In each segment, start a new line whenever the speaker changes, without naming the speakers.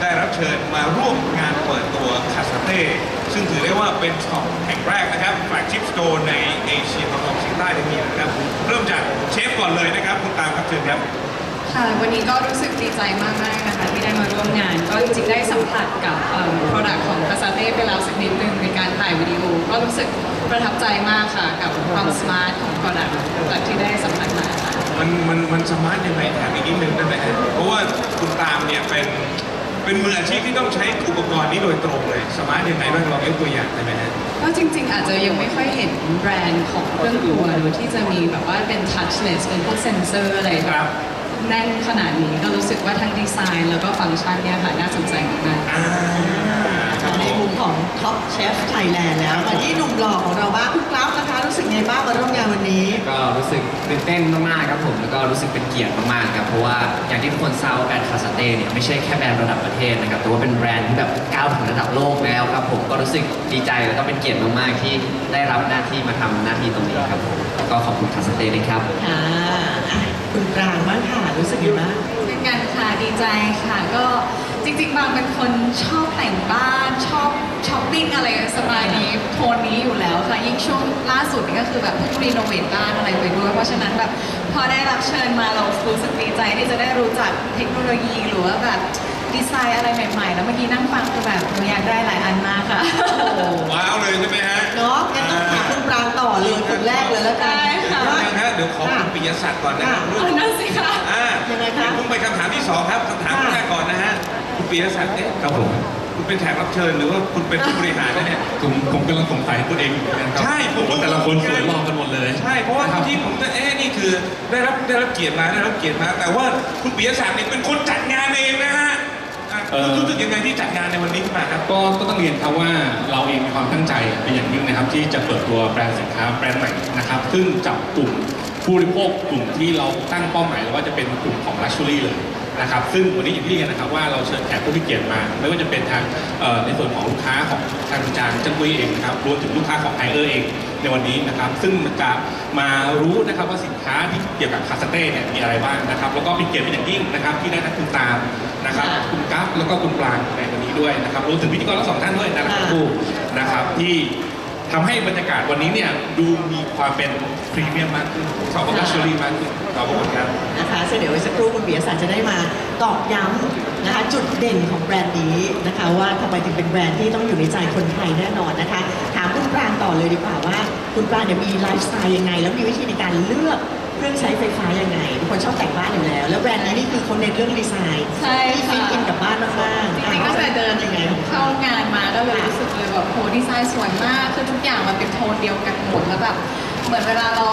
ได้รับเชิญมาร่วมงานเปิดตัวคาสเต้ซึ่งถือได้ว่าเป็นช็อปแห่งแรกนะครับแฟลกชิพสโตร์ในเอเชียตะวันออกเฉียงใต้ได้มีนะครับ เริ่มจากเชฟก่อนเลยนะครับ คุณตามครับเชิญครับ
ค่ะ วันนี้ก็รู้สึกดีใจมากๆนะคะที่ได้มาร่วมงาน ก็จริงๆได้สัมผัสกับเอ่อ product ของ p a s a t e ไปแล้วสักนิดนึงในการถ่ายวิดีโอ ก็รู้สึกประทับใจมากค่ะกับความสมาร์ทของ product จากที่ได้สัมผัสมา
มันมันมันสมาร์ทยังไงแถมอีกนิดนึงได้ไหมฮะเพราะว่าคุณตามเนี่ยเป็นเป็นมืออาชีพที่ต้องใช้อุปกรณ์นี้โดยตรงเลยสมาร์ทยังไงบ้างลองยกตัวอย่างได้ไหมฮะ
ก็จริงๆ อาจจะยังไม่ค่อยเห็นแบรนด์ของเครื่องครัวหรือที่จะมีแบบว่าเป็น touchless เป็นพวกเซนเซอร์อะไร
ครับ
แน่นขนาดนี้ก็รู้สึกว่าทั้งดีไซน์ แล้วก็ฟังก์ชันเนี่ยค่ะน่าสนใจมากๆ
อ่าครับ
ใน
ผม
มุมของ ท็อปเชฟไทยแลนด์แล้วมาที่หนุ่มหล่อของเราบ้างคุณกราฟนะคะ รู้สึกไงบ้างมาร่วมงานวันนี้
ก็รู้สึกตื่นเต้นมากๆครับผม แล้วก็รู้สึกเป็นเกียรติมากๆครับ เพราะว่าอย่างที่ทุกคนทราบว่าแบรนด์คาสเต้เนี่ยไม่ใช่แค่แบรนด์ระดับประเทศนะครับ แต่ว่าเป็นแบรนด์ที่แบบก้าวถึงระดับโลกแล้วครับผม ก็รู้สึกดีใจแล้วก็เป็นเกียรติมากๆที่ได้รับหน้าที่มาทำหน้าที่ตรงนี้ครับผมแล้วก็ขอบคุณคาสเต้ด้วยครับ
ค่ะอะคุณปรางบ้างค่ะ รู้สึกยังไงบ้าง
เช่นกันค่ะ ดีใจค่ะ ก็จริง ๆ บางเป็นคนชอบแต่งบ้านชอบช้ อปปิ้งอะไรสไตล์นี้โทนนี้อยู่แล้วค่ะยิ่งช่วงล่าสุดนี่ก็คือแบบเพิ่งรีโนเวทบ้านอะไรไปด้วยเพราะฉะนั้นแบบพอได้รับเชิญมาเรารู้สึกดีใจที่จะได้รู้จักเทคโนโลยีหรือว่าแบบดีไซน์อะไรใหม่ๆ แล้วเมื่อกี้นั่งฟังคือแบบหนูอยากได้หลายอันมากค่ะ
ว้าวเลยใช่ไหมฮะ
เนาะงั้นต้องถามคุณปรางต่อเลยคนแรกเลยแล้วกัน
ได้ค่ะ
ว่า
ยังฮะเดี๋ยวขอคุณปิยศักดิ์ก่อนนะครับเรื่อง
เอานั่นสิคะ
อ่า
ยังไงครับ
เพิ่งไปคำถามที่สองครับคำถาม
ค่ะ
แรกก่อนนะฮะคุณปิยศักดิ์เนี่ยครับผม คุณเป็นแขกรับเชิญหรือว่าคุณเป็นผู้บริหารนะเนี่ย
ผมผมกำลังสงสัยตัวเองอยู่เหมือนกันครับ
ใช่ผมก็
ว่าแต่ละคนสวยรอกันหมดเลย
ใช่เพราะว่า
คบ
ที่ผมจะเอ๊ะนี่คือได้รับได้รับเกียรติมาได้รับเกียรติมา แต่ว่าคุณปิยศักดิ์เนี่ยเป็นคนจัดงานเองนะฮะอะ
เอ่อ
รู้สึกยังไงที่จัดงานในวันนี้ขึ้นมาครับ
ก็ก็ต้องเรียนครับว่าเราเองมีความตั้งใจเป็นอย่างยิ่งนะครับ ที่จะเปิดตัวแบรนด์สินค้าแบรนด์ใหม่นะครับ ซึ่งจับกลุ่ม ผู้บริโภคกลุ่มที่เราตั้งเป้าหมายว่าจะเป็นกลุ่มของ Luxury เลยนะครับซึ่งวันนี้อย่างที่เรียนนะครับว่าเราเชิญแขกผู้มีเกียรติมา ไม่ว่าจะเป็นทางเอ่อในส่วนของลูกค้าของทางจางจังกุยเองนะครับรวมถึงลูกค้าของไฮเออร์เองในวันนี้นะครับซึ่งจะมารู้นะครับว่าสินค้าที่เกี่ยวกับคาสเต้เนี่ยมีอะไรบ้างนะครับแล้วก็เป็นเกียรติเป็นอย่างยิ่งนะครับที่ได้ทั้งคุณตามนะครับ
ค่ะ
คุณกัฟแล้วก็คุณปรางในวันนี้ด้วยนะครับรวมถึงพิธีกรทั้งสองท่านด้วยนะครับ
ค่ะ
คู่นะครับที่ ทำให้บรรยากาศวันนี้เนี่ยดูมีความเป็นพรีเมียมมากขึ้นชอบลักชัวรี่มากขึ้นขอบคุณครับ
นะคะเดี๋ยวอีกสักครู่คุณเบียศักดิ์จะได้มาตอกย้ำนะคะจุดเด่นของแบรนด์นี้นะคะ ว่าทำไมถึงเป็นแบรนด์ที่ต้องอยู่ในใจคนไทยแน่นอนนะคะ ถามคุณปรางต่อเลยดีกว่าว่า คุณปรางเนี่ยมีไลฟ์สไตล์ยังไง แล้วมีวิธีในการเลือก เครื่องใช้ไฟฟ้ายังไงทุกคนชอบแต่งบ้านอยู่แล้ว แล้วแบรนด์นี้นี่คือเขาเน้นเรื่องดีไซน์
ใช่
ที่ฟิ
ค่ะ
ตอินกับบ้านมากๆ
จริงๆตั้งแต่เดิน
ยังไงของเขา
เข้างานมาก็เลยรู้สึกเลยแบบโหดีไซน์สวยมาก คือทุกอย่างมันเป็นโทนเดียวกันหมดแล้วแบบเหมือนเวลาเรา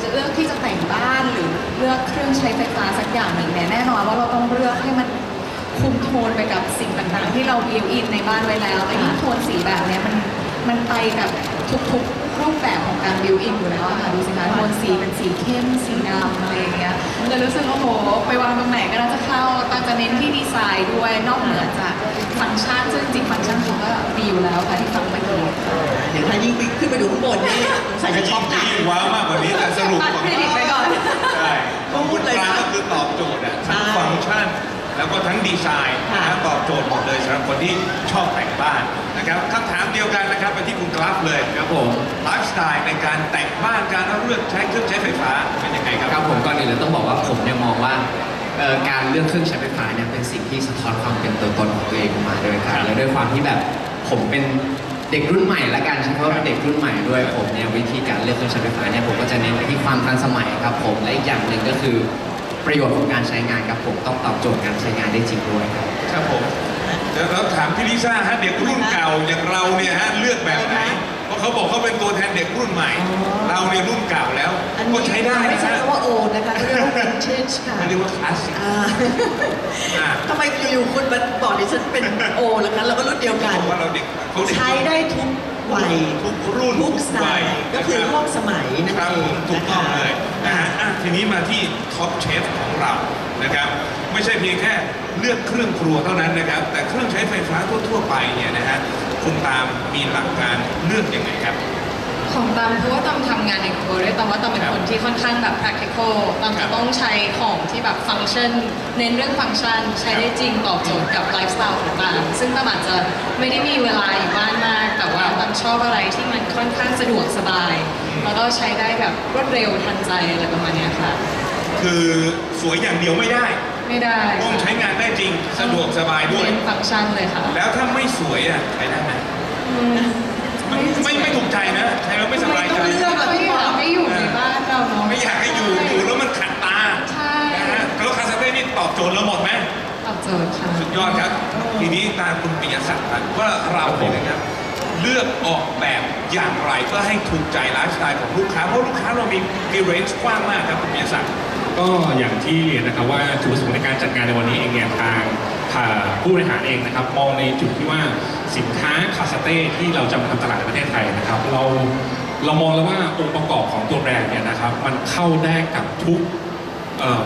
จะเลือกที่จะแต่งบ้านหรือเลือกเครื่องใช้ไฟฟ้าสักอย่างหนึ่งเนี่ยแน่นอนว่าเราต้องเลือกให้มันคุมโทนไปกับสิ่งต่างๆ ที่เราบิวอินในบ้านไว้แล้วแต่ยิ่งโทนสีแบบเนี้ยมัน มันไปกับทุกๆรูปแบบของการบิวอินอยู่แล้วอะค่ะดูสิคะโทนสีเป็นสีเข้มสีดำอะไรอย่างเงี้ยเลยรู้สึกว่าโหไปวางตรงไหนก็น่าจะเข้าตอนจะเน้นที่ดีไซน์ด้วยนอกเหนือจากฟังก์ชันซึ่งจริงฟังก์ชันเขาก็มีอยู่แล้วค่ะที่ฟังเมื่อกี้
เดี๋ยวถ้ายิ่งขึ้นไปดูข้างบนนี่สงสัยจะช็อกหนัก
ยิ่งว้าวมากกว่านี้แต่สรุป
ตัดเครดิตไปก่อน
ใช่ของ
พู
คุ
ด
ณ
เลย
ปราง
นะ
ก็คือตอบโจทย์อะทั้ง
ใช่
ฟังก์ชัน แล้วก็ทั้งดีไซน์
ค่ะ
นะตอบโจทย์หมดเลยสำหรับคนที่ชอบแต่งบ้านนะครับคำถามเดียวกันนะครับไปที่คุณกราฟเลย
ครับผม
ไลฟ์สไตล์ในการแต่งบ้านการเลือกใช้เครื่องใช้ไฟฟ้าเป็นยังไงครับ
ครับผมก่อนอื่นเลยต้องบอกว่าผมเนี่ยมองว่าเอ่อการเลือกเครื่องใช้ไฟฟ้าเนี่ยเป็นสิ่งที่สะท้อนความเป็นตัวตนของตัวเองออกมาด้วยครับและด้วยความที่แบบผมเป็นเด็กรุ่นใหม่ละกันใช่เพราะว่าเป็นเด็กรุ่นใหม่ด้วยผมเนี่ยวิธีการเลือกเครื่องใช้ไฟฟ้าเนี่ยผมก็จะเน้นไปที่ความทันสมัยครับผมและอีกอย่างหนึ่งก็คือ ประโยชน์ของการใช้งานครับผมต้องตอบโจทย์การใช้งานได้จริงด้วยครับ
ครับผมเดี๋ยวเราถามพี่ลิซ่าฮะเด็กรุ่นเก่าอย่างเราเนี่ยฮะเลือกแบบไหนเพราะเขาบอกเขาเป็นตัวแทนเด็กรุ่นใหม่เราเนี่ยรุ่นเก่าแล้ว
อัน
ก็
นี้
ใช้ได้
ไม่
นะ
ใช่
ฮะ
คำว่าโอนะคะเขาเรียกว่า vintage ค่ะ
เขาเรียกว่าคลาสสิก
อ่า
อ่า
ทำไมอยู่ๆคุณมาบอกดิฉันเป็นโอแล้วกันเราก็รุ่นเดียวกัน
เพราะว่าเราเด็กเขาเด็ก
ใช้ได้ทุก วัย
ทุกรุ่น
ทุกสไต
วัย
ล์ก็คือร่วมสมัยนั่น
ครับ
เอ
ผ
ง
มถูกต้องเลยนะฮะอะทีนี้มาที่ท็อปเชฟของเรานะครับ ไม่ใช่เพียงแค่เลือกเครื่องครัวเท่านั้นนะครับ แต่เครื่องใช้ไฟฟ้าทั่วๆไปเนี่ยนะฮะคุณตามมีหลักการเลือกยังไงครับ
ค ของตามเพราะว่าตามทำงานในครัวด้วยตามว่าตามเป็นคนที่ค่อนข้างแบบ practical ตามจะต้องใช้ของที่แบบฟังก์ชันเน้นเรื่องฟังก์ชัน ใช้ได้จริงตอบโจทย์กับไลฟ์สไตล์ของตามซึ่งตามอาจจะไม่ได้มีเวลาอยู่บ้านมาก แต่ว่าตามชอบอะไรที่มันค่อนข้างสะดวกสบาย แล้วก็ใช้ได้แบบรวดเร็วทันใจอะไรประมาณเนี้ยค่ะ
คือสวยอย่างเดียวไม่ได้
ไม่ได้
ต้องใช้งานได้จริงสะดวกสบายด้วย
เน้นฟังก์ชันเลยค่ะ
แล้วถ้าไม่สวยอะใช้ได้ไหมไม่ ไม่ไม่ถูกใจนะใช้แล้วไม่สบายใจ
ไม่ต้องเลือกไม่อยากให้อยู่ในบ้านเราเนาะ
ไม่อยากให้อยู่อยู่แล้วมันขัดตา
ใช่
นะฮะแล้วคาสเต้นี่ตอบโจทย์เราหมดไหม
ตอบโจทย์ค่ะ
สุดยอดครับ ทีนี้ตามคุณปิยศักดิ์ครับว่าเราเนี่ยนะครับ เลือกออกแบบอย่างไรเพื่อให้ถูกใจไลฟ์สไตล์ของลูกค้าเพราะลูกค้าเรามีมีเรนจ์กว้างมากครับคุณปิยศักดิ์
ก็อย่างที่เรียนนะครับว่าจุดประสงค์ในการจัดงานในวันนี้เองเนี่ยทางอ่าผู้บริหารเองนะครับ มองในจุดที่ว่า สินค้าคาสเต้ที่เราจะมาทำตลาดในประเทศไทยนะครับ เราเรามองแล้วว่าองค์ประกอบของตัวแบรนด์เนี่ยนะครับมันเข้าได้กับทุก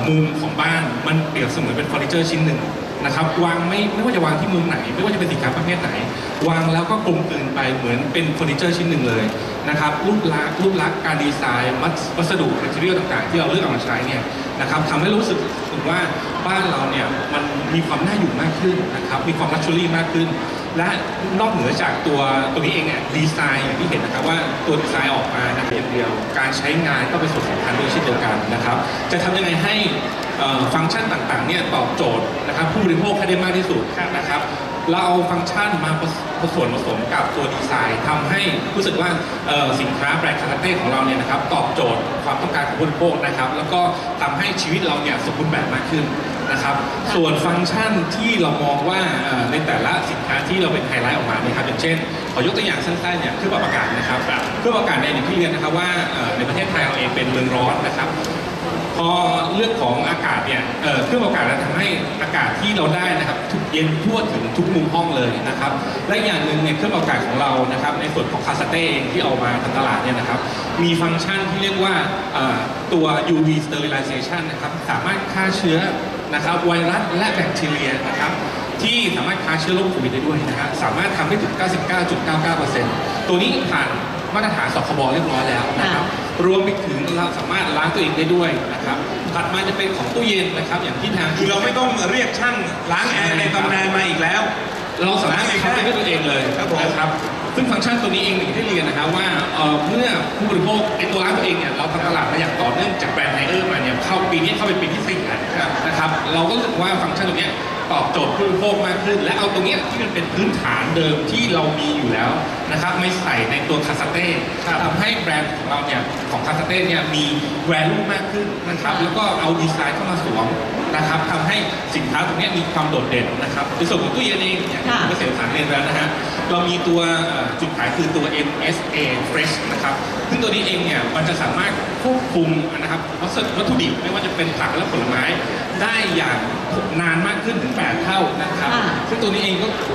มุมของบ้านมันเปรียบเสมือนเป็นเฟอร์นิเจอร์ชิ้นหนึ่งนะครับวางไม่ไม่ว่าจะวางที่มุมไหน ไม่ว่าจะเป็นสินค้าประเภทไหน วางแล้วก็กลมกลืนไปเหมือนเป็นเฟอร์นิเจอร์ชิ้นหนึ่งเลยนะครับรูปลักษณ์รูปลักษณ์การดีไซน์มัสวัสดุแมทเทียลต่างๆ ที่เราเลือกเอามาใช้เนี่ยนะครับทำให้รู้สึกถึงว่าบ้านเราเนี่ยมันมีความน่าอยู่มากขึ้นนะครับมีความลักชัวรี่มากขึ้น และนอกเหนือจากตัวตัวนี้เองเนี่ยดีไซน์อย่างที่เห็นนะครับว่าตัวดีไซน์ออกมานะอย่างเดียว การใช้งานก็เป็นส่วนสำคัญด้วยเช่นเดียวกันนะครับ จะทำยังไงให้ฟังก์ชันต่างๆเนี่ยตอบโจทย์นะครับผู้บริโภคให้ได้มากที่สุดนะครับเราเอาฟังก์ชันมาผสมผสมกับตัวดีไซน์ทำให้รู้สึกว่าสินค้าแบรนด์คาราเต้ของเราเนี่ยนะครับตอบโจทย์ความต้องการของผู้บริโภคนะครับ แล้วก็ทำให้ชีวิตเราเนี่ยสมบูรณ์แบบมากขึ้น นะครับ ส่วนฟังก์ชันที่เรามองว่าในแต่ละสินค้าที่เราเป็นไฮไลท์ออกมานี่ครับอย่างเช่น ขอยกตัวอย่างสั้นๆเนี่ยเครื่องปรับอากาศนะครับเครื่องปรับอากาศเนี่ยอย่างที่เรียนนะครับว่าในประเทศไทยเราเองเป็นเมืองร้อนนะครับพอเรื่องของอากาศเนี่ยเครื่องปรับอากาศนั้นทำให้อากาศที่เราได้นะครับทุกเย็นทั่วถึงทุกมุมห้องเลยนะครับ และอย่างหนึ่งเนี่ยเครื่องปรับอากาศของเรานะครับ ในส่วนของคาสเต้เองที่เอามาทำตลาดเนี่ยนะครับ มีฟังก์ชันที่เรียกว่าตัว UV sterilization นะครับ สามารถฆ่าเชื้อ นะครับไวรัสและแบคทีเรียนะครับที่สามารถฆ่าเชื้อโรคโควิดได้ด้วยนะครับสามารถทำให้ถึง 99.99%ตัวนี้ผ่านมาตรฐานสคบเรียบร้อยแล้วนะครับ รวมไปถึงเราสามารถล้างตัวเองได้ด้วยนะครับถัดมาจะเป็นของตู้เย็นนะครับ อย่างที่ทาง
คือเราไม่ต้องเรียกช่างล้างแอร์ในตำนานมาอีกแล้ว
เราสามารถเข้าไปด้วยตัวเองเลย
ครับผม
นะครับ ซึ่งฟังก์ชันตัวนี้เองอย่งที่เรียนนะครับว่าเมื่อผู้บริโภคไอตัวร้านตัวเองเนี่ยเราทำตลาดมาอย่างต่อเนื่องจากแบรนด์ไฮเออร์มาเนี่ยเข้าปีนี้เข้าไปปีที่สี่แล้วนะครับเราก็รู้สึกว่าฟังก์ชันตัวเนี้ตอบโจทย์ผู้บริโภคมากขึ้น และเอาตรงนี้ที่มันเป็นพื้นฐานเดิมที่เรามีอยู่แล้วนะครับไม่ใส่ในตัวคาสเต้ทำให้แบรนด์ของเราเนี่ยของคาสเต้เนี่ยมีแวลูมากขึ้นนะครับแล้วก็เอาดีไซน์เข้ามาสวมนะครับทำให้สินค้าตรงนี้มีความโดดเด่นนะครับในส่วนของตู้เย็นเองอย่างที่ผมเกษตรฐานเรียนแล้วนะฮะ เรามีตัวเอ่อจุดขายคือตัว MSA Fresh นะครับ ซึ่งตัวนี้เองเนี่ยมันจะสามารถควบคุมนะครับวัสดุวัตถุดิบไม่ว่าจะเป็นผักและผลไม้ ได้อย่างนานมากขึ้นถึง 8 เท่านะครับ
ค่ะ
ซึ่งตัวนี้เองก็โอ้โห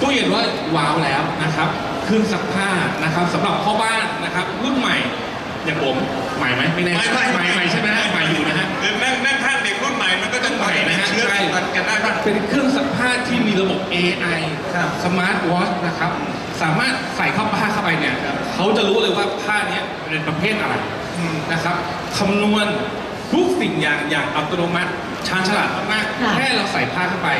ตู้เย็นว่าว้าวแล้วนะครับเครื่องซักผ้านะครับสำหรับพ่อบ้านนะครับรุ่นใหม่อย่างผมใหม่ไหมไม่แน่
ไม่ไม่
ใหม่ใหม่ใช่ไหมฮะใหม่อยู่นะ
กันได้บ้าง
เป็นเครื่องซักผ้าที่มีระบบ AI
ครับ
สมาร์ทวอชนะครับ สามารถใส่เข้าผ้าเข้าไปเนี่ยเขาจะรู้เลยว่าผ้าเนี้ยเป็นประเภทอะไรนะครับคำนวณทุกสิ่งอย่างอย่างอัตโนมัติชาญฉลาดมาก
ค่ะ
ๆแค่เราใส่ผ้าเข้าไป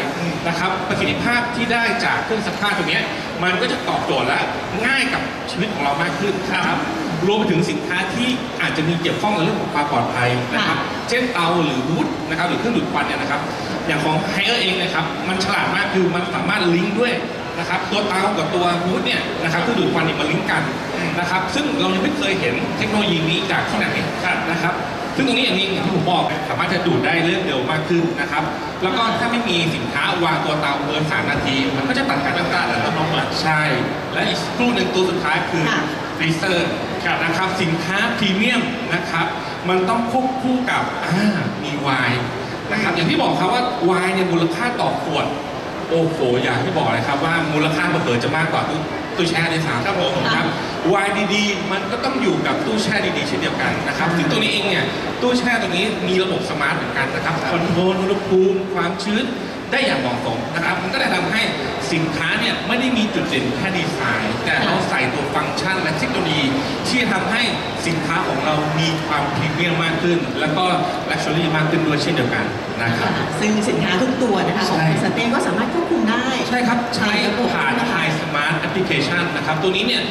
นะครับประสิทธิภาพที่ได้จากเครื่องซักผ้าตัวเนี้ยมันก็จะตอบโจทย์และง่ายกับชีวิตของเรามากขึ้นนะครับรวมไปถึงสินค้าที่อาจจะมีเกี่ยวข้องกับเรื่องของความปลอดภัยนะครับ เช่นเตาหรือวูดนะครับหรือเครื่องดูดควันเนี่ยนะครับ อย่างของไฮเออร์เองนะครับ มันฉลาดมากคือมันสามารถลิงก์ด้วยนะครับตัวเตากับตัววูดเนี่ยนะครับเครื่องดูดควันเนี่ยมันลิงก์กันนะครับ ซึ่งเรายังไม่เคยเห็นเทคโนโลยีนี้จากที่ไหนนะครับ ซึ่งตรงนี้อย่างนี้อย่างที่ผมบอกสามารถจะดูดได้เรื่องเร็วมากขึ้นนะครับ แล้วก็ถ้าไม่มีสินค้าวางตัวเตาเกิน3นาที มันก็จะตัดการตั้งการอัตโนมัติใช่ และอีกสักครู่หนึ่งตัวสุดท้ายคือ
ค่ะ
ฟรีเซอร์นะครับสินค้าพรีเมียมนะครับ มันต้องควบคู่กับอ่ามีไวน์ นะครับอย่างที่บอกครับว่าไวน์เนี่ยมูลค่าต่อขวด โอ้โหอย่างที่บอกเลยครับว่ามูลค่าเผลอๆจะมากกว่าตู้ตู้แช่ในสามครับผมครับไวน์ดีๆ มันก็ต้องอยู่กับตู้แช่ดีๆเช่นเดียวกันนะครับซึ่งตัวนี้เองเนี่ยตู้แช่ตัวนี้มีระบบสมาร์ทเหมือนกันนะครับคอนโทรลอุณหภูมิความชื้นได้อย่างเหมาะสมนะครับ มันก็เลยทำให้ สินค้าเนี่ยไม่ได้มีจุดเด่นแค่ดีไซน์แต่เราใส่ตัวฟังก์ชันและเทคโนโลยีที่สินค้าของเรามีความพรีเมียมมากขึ้น แล้วก็ลักชัวรี่มากขึ้นด้วยเช่นเดียวกันนะครับ
ซึ่งสินค้าทุกตัวนะคะของ
ใช่
สเต้ก็สามารถควบคุมได้
ใช่ครับใช้
ระบบ
ผ่าน Thai Smart Application นะครับตัวนี้เนี่ย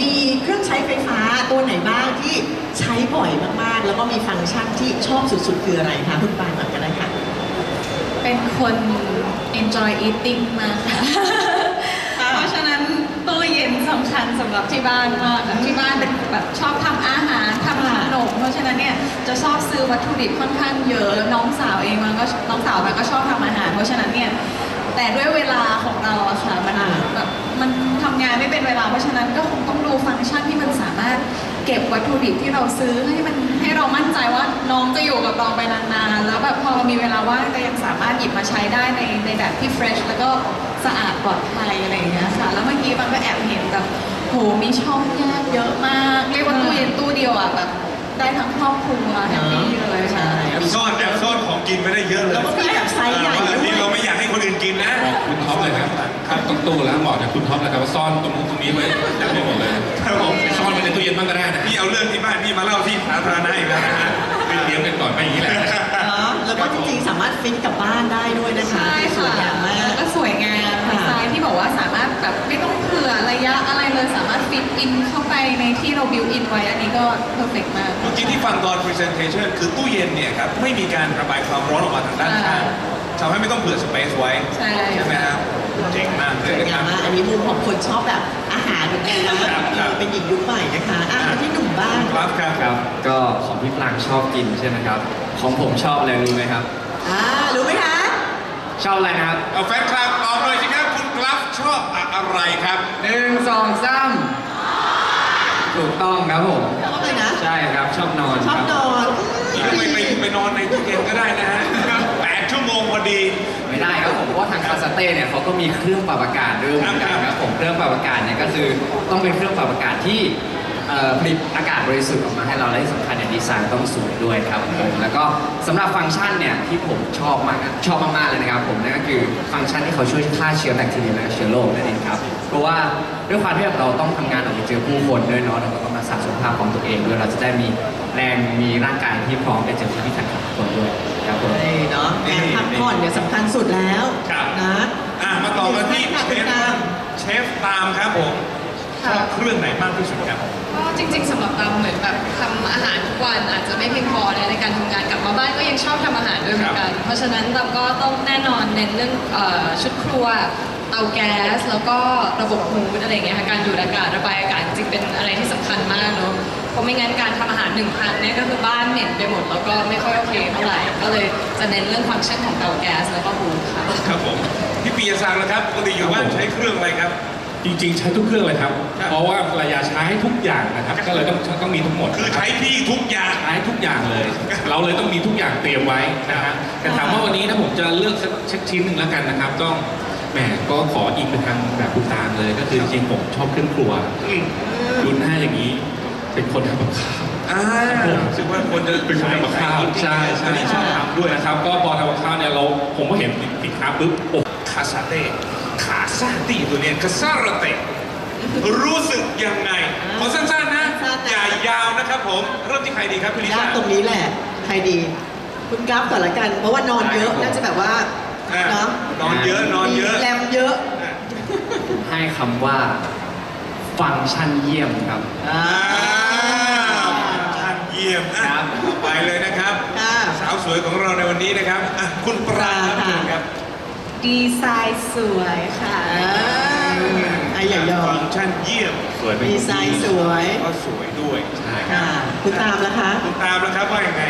มีเครื่องใช้ไฟฟ้าตัวไหนบ้างที่ใช้บ่อยมากๆ แล้วก็มีฟังก์ชันที่ชอบสุดๆ คืออะไรคะคุณปานก่อนก็ได้ค่ะ
เป็นคน enjoy eating มากค่ะ
ค่ะ
เพราะฉะนั้นตู้เย็นสำคัญสำหรับที่บ้านมากค่ะที่บ้านเป็นแบบชอบทำอาหารทำขนมเพราะฉะนั้นเนี่ยจะชอบซื้อวัตถุดิบค่อนข้างเยอะน้องสาวเองมันก็น้องสาวมันก็ชอบทำอาหาร เพราะฉะนั้นเนี่ยแต่ด้วยเวลาของเราอะค่ะมัน
อ่า
แบบมันทำงานไม่เป็นเวลาเพราะฉะนั้นก็คงต้องดูฟังก์ชันที่มันสามารถ เก็บวัตถุดิบที่เราซื้อให้มันให้เรามั่นใจว่าน้องจะอยู่กับเราไปนานๆ แล้วแบบพอเรามีเวลาว่างก็ยังสามารถหยิบมาใช้ได้ในในแบบที่ fresh แล้วก็สะอาดปลอดภัยอะไรอย่างเงี้ยค่ะ แล้วเมื่อกี้มันก็แอบเห็นแบบโหมีช่องแยกเยอะมากเรียกว่าตู้เย็นตู้เดียวอะแบบได้ทั้งครอบครัวแฮปปี้เลยค่ะ
แอบซ่อนแอบซ่อนของกินไม่ได้เยอะเลย
แล้วก็มีแบบไซส์ใหญ่
อ่า
ด้วย
ที่เราไม่อยากให้ค นอื่นกินนะ
บอกคุณท็อปเลยครับครับต้องตู้แล้วบอกจากคุณท็อปนะครับว่าซ่อนตรงนู้นตรงนี้ไว้เต็มไปหมดเลย
ครับผม
ไปซ่อนไว้ในตู้เย็นบ้างก็ได้นะ
พี่เอาเรื่องที่บ้านพี่มาเล่าที่สาธารณะอีกแล้วนะฮะ
ไปเตรียมกันก่อนไปอย่างนี้แหละ
เนาะแล้วก็จริงๆสามารถฟิตกับบ้านได้ด้วยนะคะ
ใช่
สวย
ค่ะ
งามมา
แล้ว
ก
ก็สวยงาม
ค่ะ
ดีไซน์ที่บอกว่าสามารถแบบไม่ต้องเผื่อระยะอะไรเลยสามารถฟิตอินเข้าไปในที่เราบิวอินไว้อันนี้ก็เพอร์เฟกมาก
เมื่อกี้ที่ฟังตอน presentation คือตู้เย็นเนี่ยครับ ไม่มีการระบายความร้อนออกมาทางด้านข้าง ทำให้ไม่ต้องเผื่อสเปซไว้
ใช่
ใช่ไหมครับเจ๋งมากเล
ส
ย
วย
นะค
งา
รั
ม
บ
มากอันนี้มุมของคนชอบแบบอาหารเหมือนกันนะครับ
ครับ
เป็นหญิงยุคใหม่นะคะอะมาที่หนุ่มบ้าง
ครับครับ
ครับ ก็ของพี่ปรางชอบกินใช่ไหมครับ ของผมชอบอะไรรู้ไหมครับ
อ่ารู้ไหมคะ
ชอบอะไรนะครับ
เอาแฟนคลับตอบหน่อยสิครับคุณกราฟชอบอะไรครับ
หนึ่งสองสามถูกต้องครับผม
ชอบเลยนะ
ใช่ครับชอบนอน
ชอบ
ครับ
นอน
ไปไปไปนอนในตู้เย็นก็ได้นะฮะแปด ชั่วโมงพอดี
ไม่ได้ครับผมเพราะว่าทางคาสเต้เนี่ยเขาก็มีเครื่องปรับอากาศด้วยเหมือนกันครับผมเครื่องปรับอากาศเนี่ยก็คือต้องเป็นเครื่องปรับอากาศที่เอ่อผลิตอากาศบริสุทธิ์ออกมาให้เราและที่สำคัญเนี่ยดีไซน์ต้องสวยด้วยครับผมแล้วก็สำหรับฟังก์ชันเนี่ยที่ผมชอบมากชอบมากๆเลยนะครับผมนั่นก็คือฟังก์ชันที่เขาช่วยฆ่าเชื้อแบคทีเรียและเชื้อโรคนั่นเองครับเพราะว่าด้วยความที่เราต้องทำงานออกไปเจอผู้คนด้วยเนาะเราก็ต้องรักษาสุขภาพของตัวเองด้วยเราจะได้มี แรงมีร่างกายที่พร้อมไปเจอผู้ที่แข่งขันทุกคนด้วยครับผม
นี่เนาะ
นี่
การพักผ่อนเนี่ยสำคัญสุดแล้ว
ครับ
นะ
อะมาต่อกันที่
ค่ะ
เช
คุณ
ฟ
ตาม
เชฟตามครับผมชอบเครื่องไหนมากที่สุดครับ
ก็จริงๆสำหรับเราเหมือนแบบทำอาหารทุกวันอาจจะไม่เพียงพอในการทำงานกลับมาบ้านก็ยังชอบทำอาหารด้วยเหมือนกัน เพราะฉะนั้นเราก็ต้องแน่นอนเน้นเรื่องเอ่อชุดครัว เตาแก๊ส แล้วก็ระบบฮูดอะไรอย่างเงี้ยค่ะการดูดอากาศระบายอากาศจริงๆเป็นอะไรที่สำคัญมากเนาะเพ ราะไม่งั้นการทำอาหารหนึ่งครั้งเนี่ยก็คือบ้านเหม็นไปหมดแล้วก็ไม่ค่อยโอเคเท่าไหร่ ก็เลยจะเน้นเรื่องฟังก์ชันของเตาแก๊สแล้วก็ฮูดค่ะ
ครับผมพี่ปียศักดิ์นะครับปกติอยู่บ้านใช้เครื่องอะไรครับ
จริงๆ ใช้ทุกเครื่องเลยครับ
ครับ
เพราะว่าภรรยาใช้ทุกอย่างนะครับ ก็เลยต้องต้องมีทุกหมด
คือใช้พี่ทุกอย่าง
ใช้ทุกอย่างเลย เราเลยต้องมีทุกอย่างเตรียมไว้นะฮะแต่ถามว่าวันนี้นะผมจะเลือกสักสักชิ้นหนึ่งแล้วกันนะครับ ต้องแหมก็ขออิงไปทางแบบคุณตามเลย ก็คือจริงๆผมชอบเครื่องครัว
อืม
รุ่นหน้าอย่างนี้ เป็นคนทำกับข้าว
อ่ารู้สึกว่าคนจะ
เป็นคนทำกับข้าวใช่ใช่ชอบทำด้วยนะครับ ก็พอทำกับข้าวเนี่ยเราผมก็เห็นสินค้าปุ๊บโอ้
คาซาเต้ขาซาตีตัวเนี้ยคาซาระเตะรู้สึกยังไงขอสั้นๆนะ
สั้นๆนะ
อย่ายาวนะครับผมเริ่มที่ใครดีครับพี่ลิ
ยา
ซ่าก
ตรงนี้แหละใครดี คุณกราฟก่อนละกัน เพราะว่านอนเยอะน่าจะแบบว่า
อะ
เนาะ
นอนเยอะนอนเยอะ
มีแรมเยอะ
อะ
ให้คำว่า ฟังก์ชันเยี่ยมครับ
อ่า
อ่าท่าน เยี่ยมอะ
ครับ
ต่อไปเลยนะครับ
ค่ะ
สาวสวยของเราในวันนี้นะครับอะคุณปรางครับ
ค่ะ
เชิญครับ
ดีไซน์สวยค่ะ
อ่าอะอย่ายอ
ฟั
ม
งก์ชันเยี่ยม
สวยเป็น
ดีไซน์สวย
ก็สวยด้วยนะครั
ค่ะ
บ
คุณตามละคะ
คุณตามนะครับว่ายังไง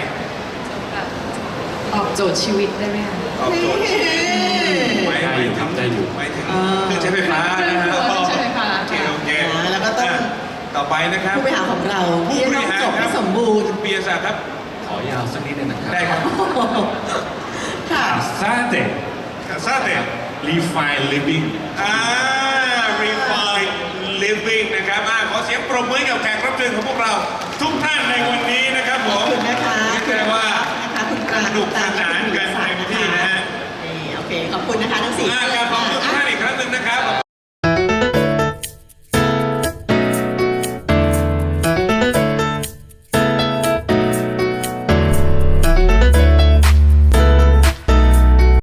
ตอบโจทย์ชีวิตได้ไหมคะ
ตอบโจทย์หมาย
ได้อยู่
ถึง
ได้อยู่
หมายถึง
อ่า
เครื่องใช้ไฟฟ้านะฮะ
เครื่องใช้ไต่
อไปนะครับ
ผู้บริหารของเรา
ผู้
ที่
บ
ต้
ริ
อง
หาร
จบ
ค
ให้
รับ
สมบูรณ์
ปียศักดิ์ครับ
ขอยาวสักนิดนึงนะครับ
ได้ครับ
ค่ะ
ซาเต้
ซาเต้
Refine Living
อ่า refine living นะครับอ่าขอเสียงปรบมือให้กับแขกรับเชิญของพวกเราทุกท่านในวันนี้นะครับผ
ขอบ
ม
คุณนะคะ
เรียกได้ว่า
นะคะคุณปราง
สนุกสนานกันเต็มที่นะฮะ
นี่โอเค ขอบคุณนะคะทั้งสี่
อ่า
ท่านเลย